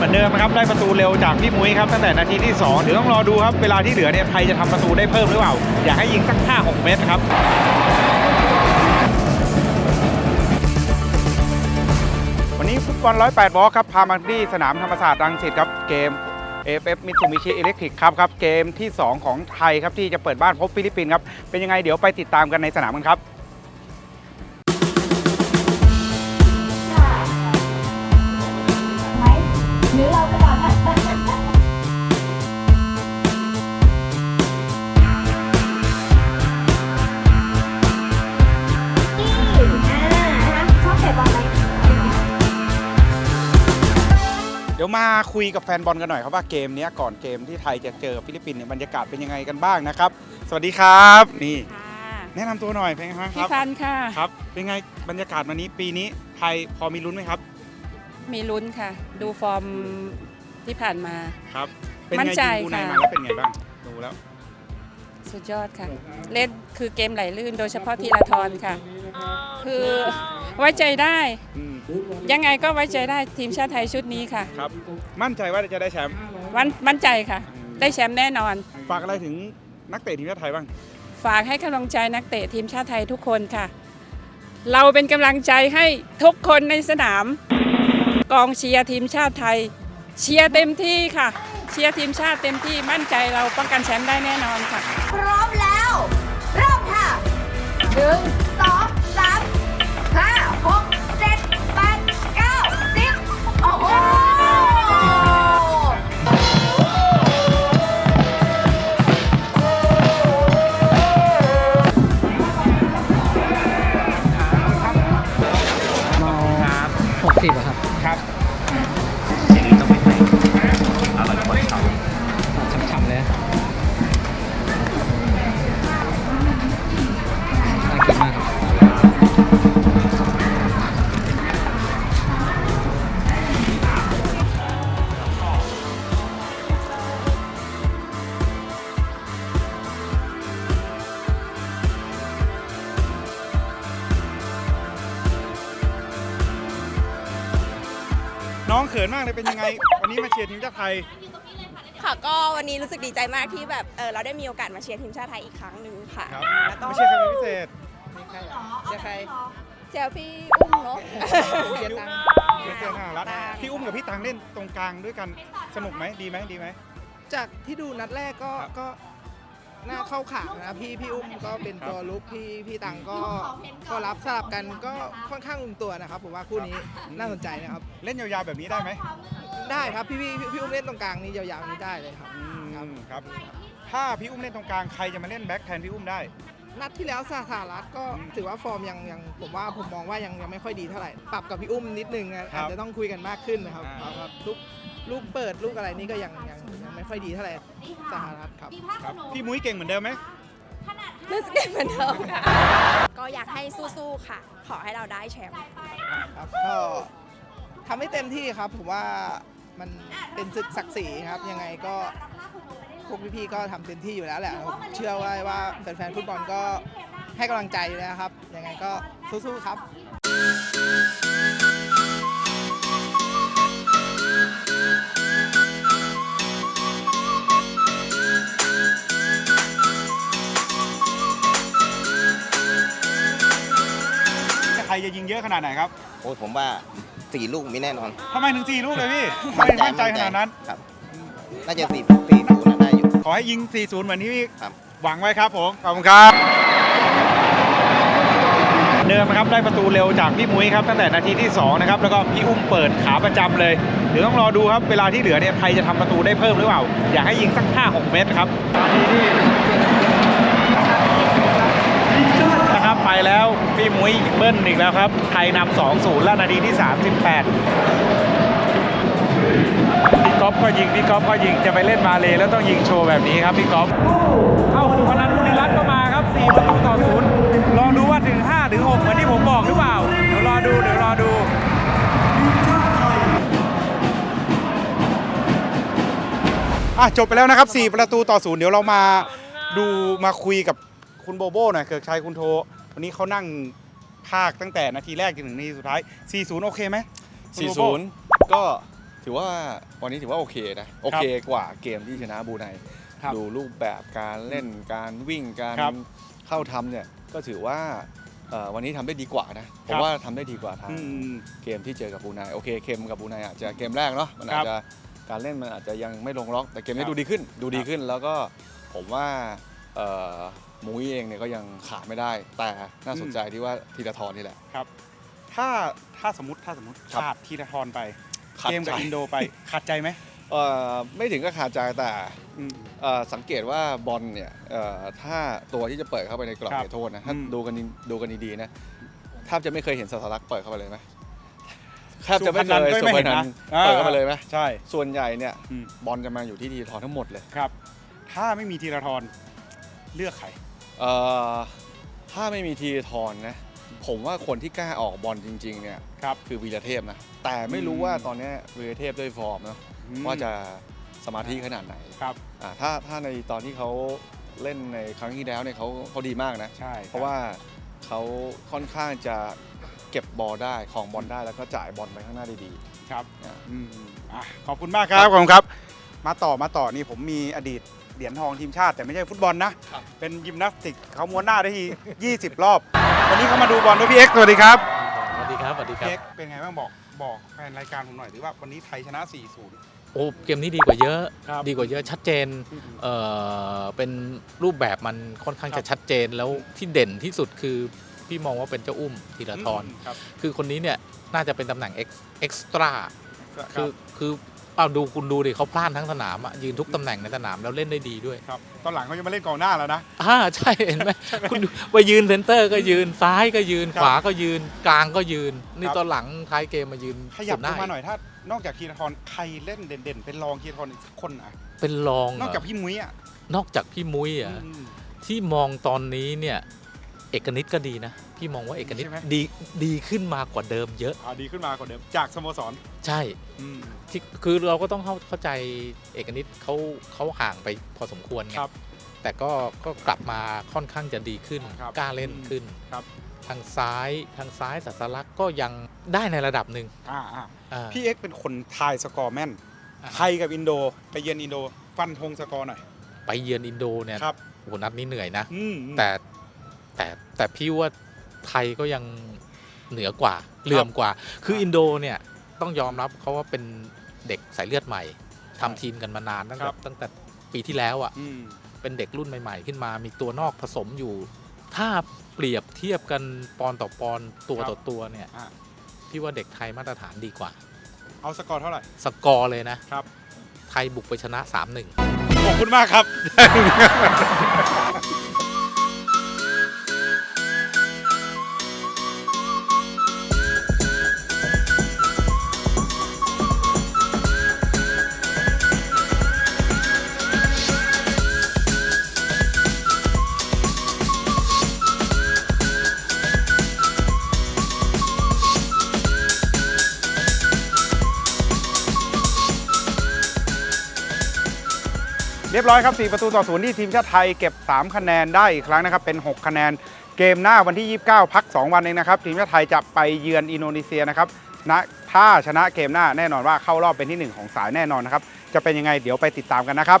เหมือนเดิมครับได้ประตูเร็วจากพี่มุ้ยครับตั้งแต่นาทีที่สองเดี๋ยวต้องรอดูครับเวลาที่เหลือเนี่ยไทยจะทำประตูได้เพิ่มหรือเปล่า อยากให้ยิงสัก 5 6 เมตรครับวันนี้ฟุตบอล108 บอลครับพามาที่สนามธรรมศาสตร์รังสิตครับเกม AFF Mitsubishi Electric ครับครับเกมที่ 2 ของไทยครับที่จะเปิดบ้านพบฟิลิปปินส์ครับเป็นยังไงเดี๋ยวไปติดตามกันในสนามกันครับ หรือเราไปก่อนนะนี่อ่านะคะชอบเตะบอลไหมเดี๋ยวมาคุยกับแฟนบอลกันหน่อยครับว่าเกมเนี้ยก่อนเกมที่ไทยจะเจอกับฟิลิปปินส์เนี่ยบรรยากาศเป็นยังไงกันบ้างนะครับ สวัสดีครับนี่ค่ะแนะนำตัวหน่อยเป็นไงบ้างคพี่รับ พันธ์ค่ะ ครับ เป็นไงบรรยากาศวันนี้ปีนี้ไทยพอมีลุ้นไหมครับ มีลุ้นค่ะ ดูฟอร์มที่ผ่านมา ครับ เป็นมั่ไงนใจยิงบูไนค่ะ มาแล้วเป็นไงบ้าง ดูแล้ว สุดยอดค่ะ เล่นคือเกมไหลลื่น โดยเฉพาะทีละทอนค่ะ คือไว้ใจได้ อืมยังไงก็ไว้ใจได้ทีมชาติไทยชุดนี้ค่ะ ครับ มั่นใจว่าจะได้แชมป์วันมั่นใจค่ะ ได้แชมป์แน่นอน ฝากอะไรถึงนักเตะทีมชาติไทยบ้าง ฝากให้กำลังใจนักเตะทีมชาติไทยทุกคนค่ะ เราเป็นกำลังใจให้ทุกคนในสนาม กองเชียร์ทีมชาติไทย เชียร์เต็มที่ค่ะ เชียร์ทีมชาติเต็มที่มั่นใจเราป้องกันแชมป์ได้แน่นอนค่ะ พร้อมแล้ว เริ่มค่ะหนึ่ง ฉ่ำๆเลยน่ากินมากครับน้องเขินมากเลยเป็นยังไง วันนี้มาเชียร์ทีมชาติไทย ค่ะก็วันนี้รู้สึกดีใจมากที่แบบเออเราได้มีโอกาสมาเชียร์ทีมชาติไทยอีกครั้งหนึ่งค่ะครับแล้วก็ไม่ใช่ใครเป็นพิเศษเชียร์ใครเชียร์พี่อุ้มเนาะเชียร์ตังเชียร์เชียร์น่ารักพี่อุ้มกับพี่ตังเล่นตรงกลางด้วยกันสนุกไหมดีไหมดีไหมจากที่ดูนัดแรกก็ค รับก็น่าเข้าขานะพี่พี่อุ้มก็เป็นครับตัวลุกพี่พี่ตังก็ก็รับสลับกันก็ค่อนข้างลงตัวนะครับ ผมว่าคู่นี้น่าสนใจนะครับ เล่นยาวๆแบบนี้ได้ไหมได้ครับพี่พี่พี่อุ้มเล่นตรงกลางนี้ยาวๆนี้ได้เลยครับอืมครับถ้าพี่อุ้มเล่นตรงกลางใครจะมาเล่นแบ็คแทนพี่อุ้มได้ นัดที่แล้วสหรัฐก็ถือว่าฟอร์มยังยังผมว่าผมมองว่ายังยังไม่ค่อยดีเท่าไหร่ปรับกับพี่อุ้มนิดนึงนะครัอาบจจะต้องคุยกันมากขึ้นนะครับอ่าครับลูกลูกเปิดลูกอะไรนี่ก็ยังยังยัง ไม่ค่อยดีเท่าไหร่สหรัฐครับ ครับพี่มุ้ยเก่งเหมือนเดิมไหม รู้สึกเหมือนเดิมค่ะ ก็อยากให้สู้ๆค่ะ ขอให้เราได้แชมป์ ครับก็ทำให้เต็มที่ครับ ผมว่ามันเป็นศึกศักดิ์ศรีครับ ยังไงก็พวกพี่ๆก็ทำเต็มที่อยู่แล้วแหละผมเชื่อว่าว่าแฟนๆฟุตบอลก็ให้กำลังใจอยู่แล้วครับ ยังไงก็สู้ๆครับ ใครจะยิงเยอะขนาดไหนครับโอ้ยผมว่าสี่ลูกมีแน่นอน ทำไมถึงสี่ลูกเลยพี่ทำไมมั่นใจขนาดนั้น ครับ น่าจะสี่สี่ลูกน่าได้อยู่ ขอให้ยิง 40 เหมือนที่พี่ครับ หวังไว้ครับผม ขอบคุณครับ เดิมนะครับได้ประตูเร็วจากพี่มุ้ยครับตั้งแต่นาทีที่ 2 นะครับ แล้วก็พี่อุ้มเปิดขาประจำเลยเดี๋ยวต้องรอดูครับ เวลาที่เหลือเนี่ยไทยจะทำประตูได้เพิ่มหรือเปล่า อยากให้ยิงสัก 5-6 เมตรครับนะครั ไปแล้วพี่มุ้ยเบิ้ลอีกแล้วครับ ไทยนำ2-0แล้วนาทีที่ 38 พี่ก๊อฟก็ยิง พี่ก๊อฟก็ยิงจะไปเล่นมาเลยแล้วต้องยิงโชว์แบบนี้ครับพี่ก๊อฟเข้าสุพนันบุรีรัตน์ก็มาครับ4ประตูต่อศูนย์ลอดูว่าถึง 5 ถึง 6 เหมือนที่ผมบอกหรือเปล่า เดี๋ยวรอดูเดี๋ยวรอดูอะจบไปแล้วนะครับ 4 ประตูต่อศูนย์เดี๋ยวเรามาดูมาคุยกับคุณโบโบหน่อยเกิดชัยคุณโท วันนี้เขานั่งภาคตั้งแต่นาทีแรกจนถึงนาทีสุดท้าย 4-0 โอเคไหมคุณโบโบ40 ก็ถือว่าวันนี้ถือว่าโอเคนะ โอเคกว่าเกมที่ชนะบรูไนครับดูรูปแบบการเล่นการวิ่งการครับเข้าทำเนี่ยก็ถือว่าเอ่อวันนี้ทำได้ดีกว่านะผครัมบ ว่าทำได้ดีกว่าทาง อืม เกมที่เจอกับบรูไนโอเคเกมกับบรูไนอาจจะเกมแรกเนาะมันอาครัจบจะการเล่นมันอาจจะยังไม่ลงล็อก แต่เกมคนี้รับดูดีขึ้น ดูดีครับขึ้นแล้วก็ผมว่าเอ่อ มุ้ยเองเนี่ยก็ยังขาดไม่ได้ แต่น่าสนใจที่ว่าธีรทรนี่แหละ ครับ ถ้าถ้าสมมติถ้าสมมติครับขาดทีละทรไปขาดเกมกับใจ อินโดไปขาดใจไหมเอ่อไม่ถึงก็ขาดใจแต่อืม เอ่อสังเกตว่าบอลเนี่ยเอ่อถ้าตัวที่จะเปิดเข้าไปในกรอบครับเขตโทษนะถ้าอืม ดูกันดีดูกันดีๆนะแทบจะไม่เคยเห็นสถารักษ์เปิดเข้าไปเลยไหมแทบจะไม่เคยสุสุพพรรรณรณก็ไม่เห็นนะเปิดเข้าไปเลยไหมใช่ ส่วนใหญ่เนี่ยอืม บอลจะมาอยู่ที่ทีทอทั้งหมดเลย ครับ ถ้าไม่มีทีละทรเลือกใครเอ่อ ถ้าไม่มีทีทอนนะ ผมว่าคนที่กล้าออกบอลจริงๆเนี่ยครับคือวีรเทพนะ แต่ไม่รู้อืมว่าตอนเนี้ยวีรเทพด้วยฟอร์มเนาะอืมว่าจะสมาธิขนาดไหนครับอ่าถ้าถ้าในตอนที่เขาเล่นในครั้งที่แล้วเนี่ยเขาเขาดีมากนะใช่เพราะว่าเขาค่อนข้างจะเก็บบอลได้ของบอลได้แล้วก็จ่ายบอลไปข้างหน้าได้ดีครับอ่าอืมอะขอบคุณมากครับขอบคุณครับ มาต่อมาต่อนี่ผมมีอดีต เหรียญทองทีมชาติแต่ไม่ใช่ฟุตบอลนะ เป็นยิมนาสติกเขาม้วนหน้าได้ที่20 รอบ วันนี้เขามาดูบอลด้วยพี่เอ็กซ์สวัสดีครับสวัสดีครับสวัสดีคพี่รับ เอ็กซ์เป็นไงบ้างบอกบอกแฟนรายการผมหน่อยหรือว่าวันนี้ไทยชนะ 4-0 โอ้เกมนี้ดีกว่าเยอะ ครับดีกว่าเยอะชัดเจนเอ่อเป็นรูปแบบมันค่อนข้างครับจะชัดเจนแล้วที่เด่นที่สุดคือพี่มองว่าเป็นเจ้าอุ้มธีรทรครับคือคนนี้เนี่ยน่าจะเป็นตำแหน่ง X extra คคืรัอบคือ เอาดูคุณดูดิเขาพลาดทั้งสนามอะยืนทุกตำแหน่งในสนามแล้วเล่นได้ดีด้วยครับตอนหลังเขาจะมาเล่นกองหน้าแล้วนะ อ่าใช่เห็นไหมคุณดูไปยืนเซนเตอร์ก็ยืนซ้ายก็ยืนครับขวาก็ยืนกลางก็ยืน นี่ครับ ตอนหลังท้ายเกมมายืนขยับสุดลหน้างมาหน่อยถ้านอกจากทีละทรใครเล่นเด่นๆ เป็นรองทีละทรอีกสักคนอะเป็นรองนอกจากเหรพี่มุ้ยอะนอกจากพี่มุ้ยอะอืมที่มองตอนนี้เนี่ย เอกนิตก็ดีนะ พี่มองว่าเอกนิตใช่ไหม ดีดีขึ้นมากว่าเดิมเยอะ อ่าดีขึ้นมากว่าเดิมจากสโมสรใช่อืม ที่คือเราก็ต้องเข้าเข้าใจเอกนิตเขาเขาห่างไปพอสมควรไงครับแต่ก็ก็กลับมาค่อนข้างจะดีขึ้นครับกล้าเล่นขึ้นครับ ทางซ้ายทางซ้ายสัสลักษณ์ก็ยังได้ในระดับหนึ่งอ่าอ่าอ่า พี่เอ็กซ์เป็นคนทายสกอร์แม่นอ่า ไทยกับอินโดไปเยือนอินโดฟันธงสกอร์หน่อยไปเยือนอินโดเนี่ยครับโอ้โหนัดนี้เหนื่อยนะ อืมแต่แต่แต่พี่ว่า ไทยก็ยังเหนือกว่าเหลื่อมกว่า คืออินโดเนี่ยต้องยอมรับเขาว่าเป็นเด็กสายเลือดใหม่ทำทีมกันมานานตั้งคแต่รับตั้งแต่ปีที่แล้วอะอืมเป็นเด็กรุ่นใหม่ ๆ ขึ้นมามีตัวนอกผสมอยู่ ถ้าเปรียบเทียบกันปอนต่อปอนตัวครับต่อตัวเนี่ยอ่าพี่ว่าเด็กไทยมาตรฐานดีกว่า เอาสกอร์เท่าไหร่ สกอร์เลยนะครับ ไทยบุกไปชนะ 3-1 ขอบคุณมากครับ รียบร้อยครับ 4 ประตูต่อศูนย์ที่ทีมชาติไทยเก็บ 3 คะแนนได้อีกครั้งนะครับ เป็น 6 คะแนน เกมหน้าวันที่ 29 พัก 2 วันเองนะครับ ทีมชาติไทยจะไปเยือนอินโดนีเซียนะครับนะถ้าชนะเกมหน้าแน่นอนว่าเข้ารอบเป็นที่ 1 ของสายแน่นอนนะครับ จะเป็นยังไงเดี๋ยวไปติดตามกันนะครับ